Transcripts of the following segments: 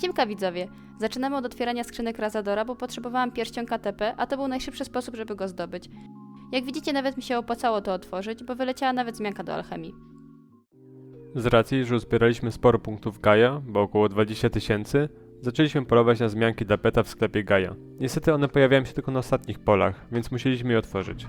Siemka widzowie, zaczynamy od otwierania skrzynek Razadora, bo potrzebowałam pierścionka TP, a to był najszybszy sposób, żeby go zdobyć. Jak widzicie, nawet mi się opłacało to otworzyć, bo wyleciała nawet zmianka do alchemii. Z racji, że uzbieraliśmy sporo punktów Gaia, bo około 20 tysięcy, zaczęliśmy polować na zmianki dla peta w sklepie Gaia. Niestety one pojawiają się tylko na ostatnich polach, więc musieliśmy je otworzyć.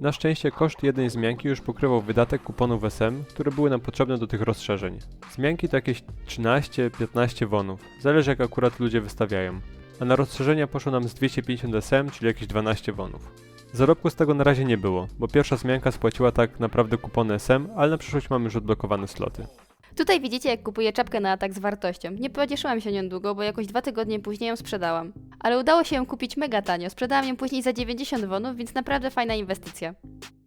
Na szczęście koszt jednej zmianki już pokrywał wydatek kuponów SM, które były nam potrzebne do tych rozszerzeń. Zmianki to jakieś 13-15 wonów, zależy jak akurat ludzie wystawiają. A na rozszerzenia poszło nam z 250 SM, czyli jakieś 12 wonów. Zarobku z tego na razie nie było, bo pierwsza zmianka spłaciła tak naprawdę kupony SM, ale na przyszłość mamy już odblokowane sloty. Tutaj widzicie, jak kupuję czapkę na atak z wartością. Nie pocieszyłam się nią długo, bo jakoś dwa tygodnie później ją sprzedałam. Ale udało się ją kupić mega tanio. Sprzedałam ją później za 90 wonów, więc naprawdę fajna inwestycja.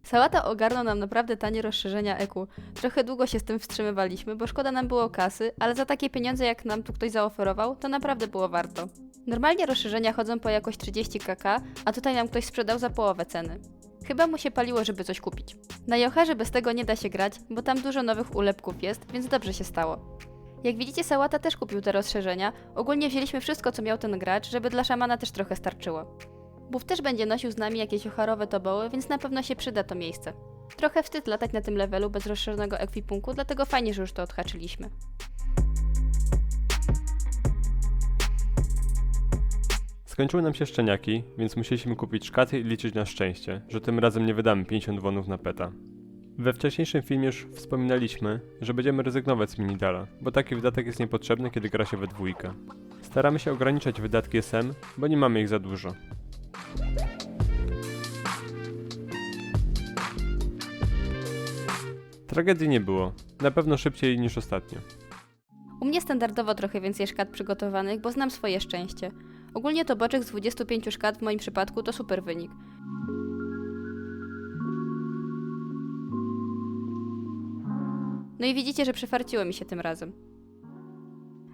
Sałata ogarnął nam naprawdę tanie rozszerzenia EQ. Trochę długo się z tym wstrzymywaliśmy, bo szkoda nam było kasy, ale za takie pieniądze, jak nam tu ktoś zaoferował, to naprawdę było warto. Normalnie rozszerzenia chodzą po jakoś 30 kk, a tutaj nam ktoś sprzedał za połowę ceny. Chyba mu się paliło, żeby coś kupić. Na Jocherze bez tego nie da się grać, bo tam dużo nowych ulepków jest, więc dobrze się stało. Jak widzicie, Sałata też kupił te rozszerzenia. Ogólnie wzięliśmy wszystko, co miał ten gracz, żeby dla szamana też trochę starczyło. Buf też będzie nosił z nami jakieś ocharowe toboły, więc na pewno się przyda to miejsce. Trochę wstyd latać na tym levelu bez rozszerzonego ekwipunku, dlatego fajnie, że już to odhaczyliśmy. Skończyły nam się szczeniaki, więc musieliśmy kupić szkaty i liczyć na szczęście, że tym razem nie wydamy 50 wonów na peta. We wcześniejszym filmie już wspominaliśmy, że będziemy rezygnować z minidala, bo taki wydatek jest niepotrzebny, kiedy gra się we dwójkę. Staramy się ograniczać wydatki SM, bo nie mamy ich za dużo. Tragedii nie było, na pewno szybciej niż ostatnio. U mnie standardowo trochę więcej szkat przygotowanych, bo znam swoje szczęście. Ogólnie to boczek z 25 szkat w moim przypadku to super wynik. No i widzicie, że przyfarciło mi się tym razem.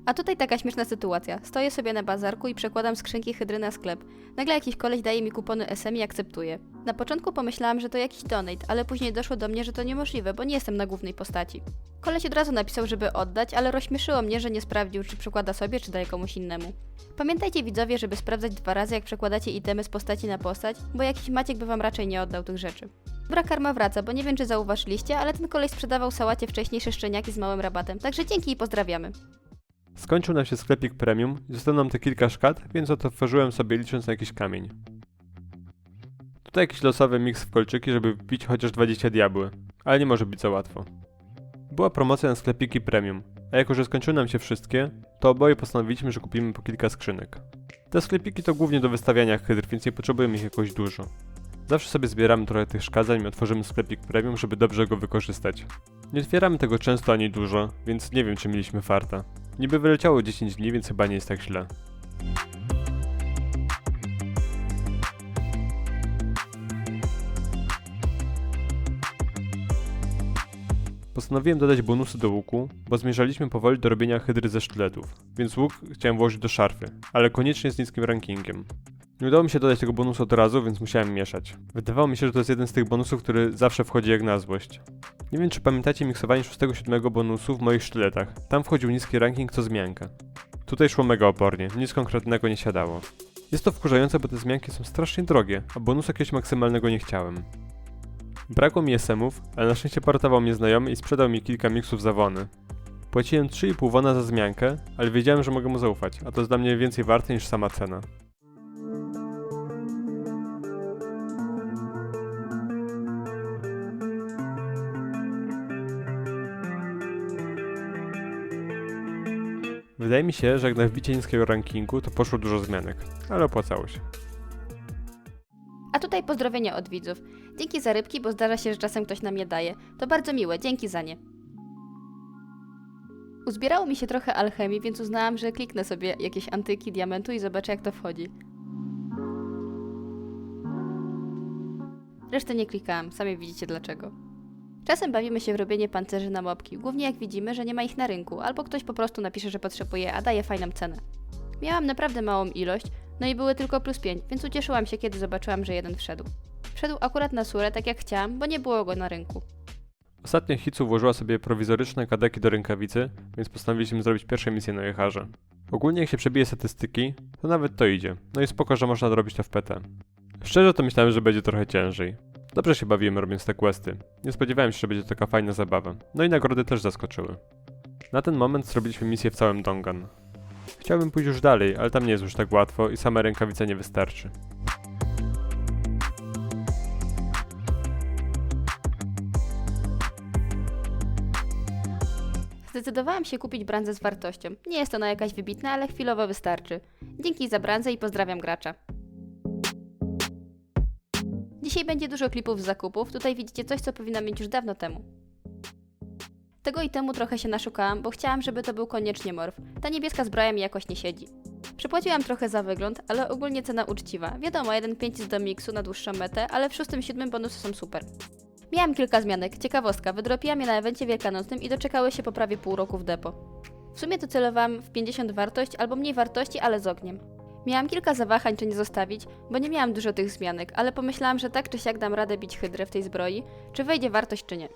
A tutaj taka śmieszna sytuacja. Stoję sobie na bazarku i przekładam skrzynki hydry na sklep. Nagle jakiś koleś daje mi kupony SM i akceptuje. Na początku pomyślałam, że to jakiś donate, ale później doszło do mnie, że to niemożliwe, bo nie jestem na głównej postaci. Koleś od razu napisał, żeby oddać, ale rozśmieszyło mnie, że nie sprawdził, czy przekłada sobie, czy daje komuś innemu. Pamiętajcie widzowie, żeby sprawdzać dwa razy, jak przekładacie itemy z postaci na postać, bo jakiś Maciek by wam raczej nie oddał tych rzeczy. Dobra karma wraca, bo nie wiem, czy zauważyliście, ale ten koleś sprzedawał sałacie wcześniejsze szczeniaki z małym rabatem, także dzięki i pozdrawiamy. Skończył nam się sklepik premium i zostało nam te kilka szkat, więc otworzyłem sobie licząc na jakiś kamień. Tutaj jakiś losowy miks w kolczyki, żeby wbić chociaż 20 diabły, ale nie może być za łatwo. Była promocja na sklepiki premium, a jako że skończyły nam się wszystkie, to oboje postanowiliśmy, że kupimy po kilka skrzynek. Te sklepiki to głównie do wystawiania hydr, więc nie potrzebujemy ich jakoś dużo. Zawsze sobie zbieramy trochę tych szkat, zanim otworzymy sklepik premium, żeby dobrze go wykorzystać. Nie otwieramy tego często ani dużo, więc nie wiem czy mieliśmy farta. Niby wyleciało 10 dni, więc chyba nie jest tak źle. Postanowiłem dodać bonusy do łuku, bo zmierzaliśmy powoli do robienia hydry ze sztyletów, więc łuk chciałem włożyć do szarfy, ale koniecznie z niskim rankingiem. Nie udało mi się dodać tego bonusu od razu, więc musiałem mieszać. Wydawało mi się, że to jest jeden z tych bonusów, który zawsze wchodzi jak na złość. Nie wiem, czy pamiętacie miksowanie 6-7 bonusu w moich sztyletach. Tam wchodził niski ranking co zmianka. Tutaj szło mega opornie, nic konkretnego nie siadało. Jest to wkurzające, bo te zmianki są strasznie drogie, a bonusu jakiegoś maksymalnego nie chciałem. Brakło mi SM-ów, ale na szczęście portował mnie znajomy i sprzedał mi kilka miksów za wony. Płaciłem 3,5 wona za zmiankę, ale wiedziałem, że mogę mu zaufać, a to jest dla mnie więcej warte niż sama cena. Wydaje mi się, że jak na wbicie niskiego rankingu, to poszło dużo zmianek, ale opłacało się. A tutaj pozdrowienia od widzów. Dzięki za rybki, bo zdarza się, że czasem ktoś nam je daje. To bardzo miłe, dzięki za nie. Uzbierało mi się trochę alchemii, więc uznałam, że kliknę sobie jakieś antyki diamentu i zobaczę jak to wchodzi. Resztę nie klikałam, sami widzicie dlaczego. Czasem bawimy się w robienie pancerzy na mopki, głównie jak widzimy, że nie ma ich na rynku, albo ktoś po prostu napisze, że potrzebuje, a daje fajną cenę. Miałam naprawdę małą ilość, no i były tylko plus 5, więc ucieszyłam się, kiedy zobaczyłam, że jeden wszedł. Wszedł akurat na surę, tak jak chciałam, bo nie było go na rynku. Ostatnio Hitsu włożyła sobie prowizoryczne kadeki do rękawicy, więc postanowiliśmy zrobić pierwsze misje na jecharze. Ogólnie jak się przebije statystyki, to nawet to idzie. No i spoko, że można robić to w PT. Szczerze to myślałem, że będzie trochę ciężej. Dobrze się bawiłem robiąc te questy. Nie spodziewałem się, że będzie taka fajna zabawa. No i nagrody też zaskoczyły. Na ten moment zrobiliśmy misję w całym Dongan. Chciałbym pójść już dalej, ale tam nie jest już tak łatwo i sama rękawica nie wystarczy. Zdecydowałam się kupić brandzę z wartością. Nie jest ona jakaś wybitna, ale chwilowo wystarczy. Dzięki za brandzę i pozdrawiam gracza. Dzisiaj będzie dużo klipów z zakupów. Tutaj widzicie coś, co powinna mieć już dawno temu. Tego i temu trochę się naszukałam, bo chciałam, żeby to był koniecznie morf. Ta niebieska zbroja mi jakoś nie siedzi. Przepłaciłam trochę za wygląd, ale ogólnie cena uczciwa. Wiadomo, jeden 5 jest do miksu na dłuższą metę, ale w szóstym, siódmym bonusy są super. Miałam kilka zmianek. Ciekawostka, wydropiłam je na evencie wielkanocnym i doczekały się po prawie pół roku w depo. W sumie to celowałam w 50 wartość albo mniej wartości, ale z ogniem. Miałam kilka zawahań, czy nie zostawić, bo nie miałam dużo tych zmianek, ale pomyślałam, że tak czy siak dam radę bić hydrę w tej zbroi, czy wejdzie wartość, czy nie.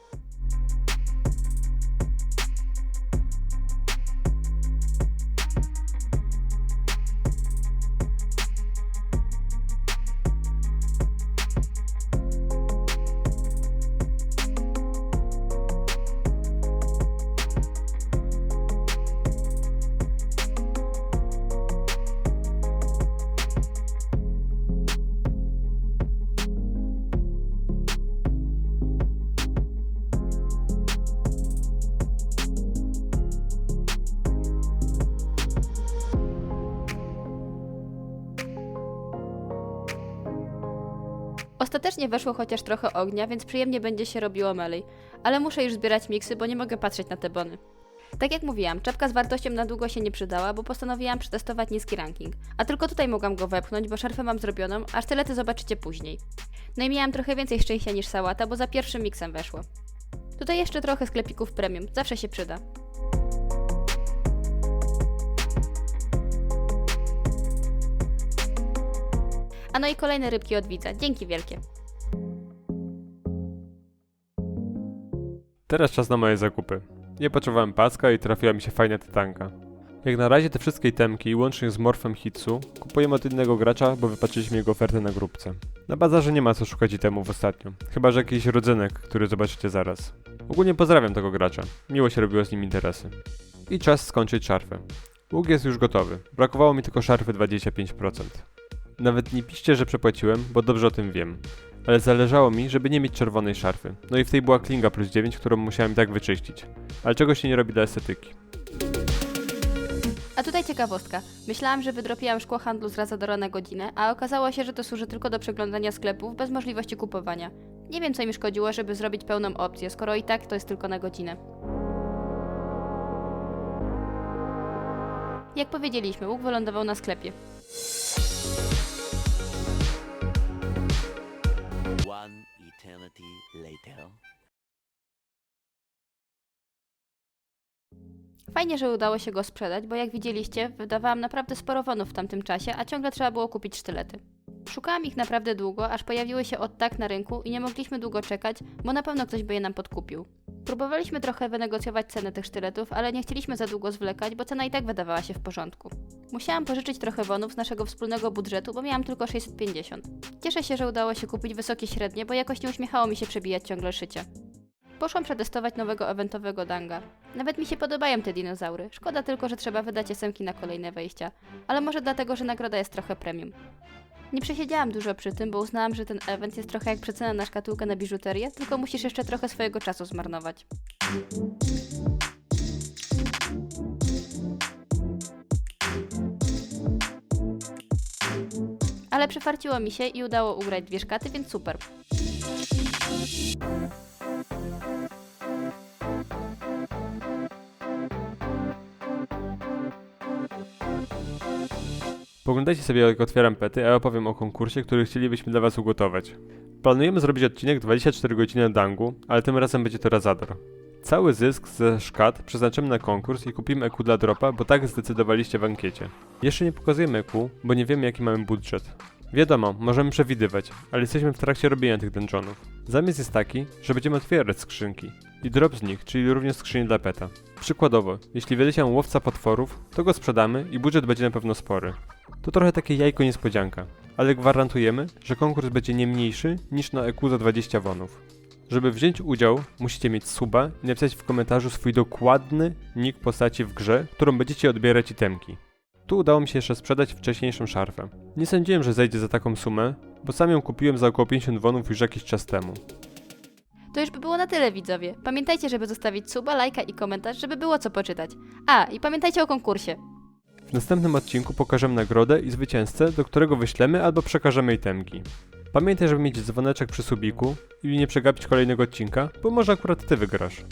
Ostatecznie weszło chociaż trochę ognia, więc przyjemnie będzie się robiło melej. Ale muszę już zbierać miksy, bo nie mogę patrzeć na te bony. Tak jak mówiłam, czapka z wartością na długo się nie przydała, bo postanowiłam przetestować niski ranking. A tylko tutaj mogłam go wepchnąć, bo szarfę mam zrobioną, a sztylety zobaczycie później. No i miałam trochę więcej szczęścia niż sałata, bo za pierwszym miksem weszło. Tutaj jeszcze trochę sklepików premium, zawsze się przyda. A no i kolejne rybki od widza, dzięki wielkie. Teraz czas na moje zakupy. Nie potrzebowałem paska i trafiła mi się fajna tytanka. Jak na razie te wszystkie itemki, łącznie z morfem Hitsu, kupujemy od innego gracza, bo wypatrzyliśmy jego ofertę na grupce. Na bazarze nie ma co szukać itemów ostatnio, chyba że jakiś rodzynek, który zobaczycie zaraz. Ogólnie pozdrawiam tego gracza, miło się robiło z nim interesy. I czas skończyć szarfę. Łuk jest już gotowy, brakowało mi tylko szarfy 25%. Nawet nie piszcie, że przepłaciłem, bo dobrze o tym wiem. Ale zależało mi, żeby nie mieć czerwonej szarfy. No i w tej była klinga plus 9, którą musiałem tak wyczyścić. Ale czego się nie robi dla estetyki. A tutaj ciekawostka. Myślałam, że wydropiłam szkło handlu z Razadora na godzinę, a okazało się, że to służy tylko do przeglądania sklepów bez możliwości kupowania. Nie wiem, co mi szkodziło, żeby zrobić pełną opcję, skoro i tak to jest tylko na godzinę. Jak powiedzieliśmy, łuk wylądował na sklepie. Later. Fajnie, że udało się go sprzedać, bo jak widzieliście, wydawałam naprawdę sporo wonów w tamtym czasie, a ciągle trzeba było kupić sztylety. Szukałam ich naprawdę długo, aż pojawiły się od tak na rynku i nie mogliśmy długo czekać, bo na pewno ktoś by je nam podkupił. Próbowaliśmy trochę wynegocjować cenę tych sztyletów, ale nie chcieliśmy za długo zwlekać, bo cena i tak wydawała się w porządku. Musiałam pożyczyć trochę wonów z naszego wspólnego budżetu, bo miałam tylko 650. Cieszę się, że udało się kupić wysokie średnie, bo jakoś nie uśmiechało mi się przebijać ciągle szycie. Poszłam przetestować nowego eventowego danga. Nawet mi się podobają te dinozaury. Szkoda tylko, że trzeba wydać esemki na kolejne wejścia. Ale może dlatego, że nagroda jest trochę premium. Nie przesiedziałam dużo przy tym, bo uznałam, że ten event jest trochę jak przecena na szkatułkę na biżuterię, tylko musisz jeszcze trochę swojego czasu zmarnować. Ale przefarciło mi się i udało ugrać dwie szkaty, więc super. Poglądajcie sobie jak otwieram pety, a ja opowiem o konkursie, który chcielibyśmy dla was ugotować. Planujemy zrobić odcinek 24 godziny Dangu, ale tym razem będzie to Razador. Cały zysk ze szkat przeznaczymy na konkurs i kupimy EQ dla dropa, bo tak zdecydowaliście w ankiecie. Jeszcze nie pokazujemy EQ, bo nie wiemy jaki mamy budżet. Wiadomo, możemy przewidywać, ale jesteśmy w trakcie robienia tych dungeonów. Zamysł jest taki, że będziemy otwierać skrzynki. i drop z nich, czyli również skrzynię dla peta. Przykładowo, jeśli wyleciał łowca potworów, to go sprzedamy i budżet będzie na pewno spory. To trochę takie jajko niespodzianka, ale gwarantujemy, że konkurs będzie nie mniejszy niż na EQ za 20 wonów. Żeby wziąć udział, musicie mieć suba i napisać w komentarzu swój dokładny nick postaci w grze, którą będziecie odbierać itemki. Tu udało mi się jeszcze sprzedać wcześniejszą szarfę. Nie sądziłem, że zejdzie za taką sumę, bo sam ją kupiłem za około 50 wonów już jakiś czas temu. To już by było na tyle, widzowie. Pamiętajcie, żeby zostawić suba, lajka i komentarz, żeby było co poczytać. A, i pamiętajcie o konkursie. W następnym odcinku pokażemy nagrodę i zwycięzcę, do którego wyślemy albo przekażemy itemki. Pamiętaj, żeby mieć dzwoneczek przy subiku i nie przegapić kolejnego odcinka, bo może akurat ty wygrasz.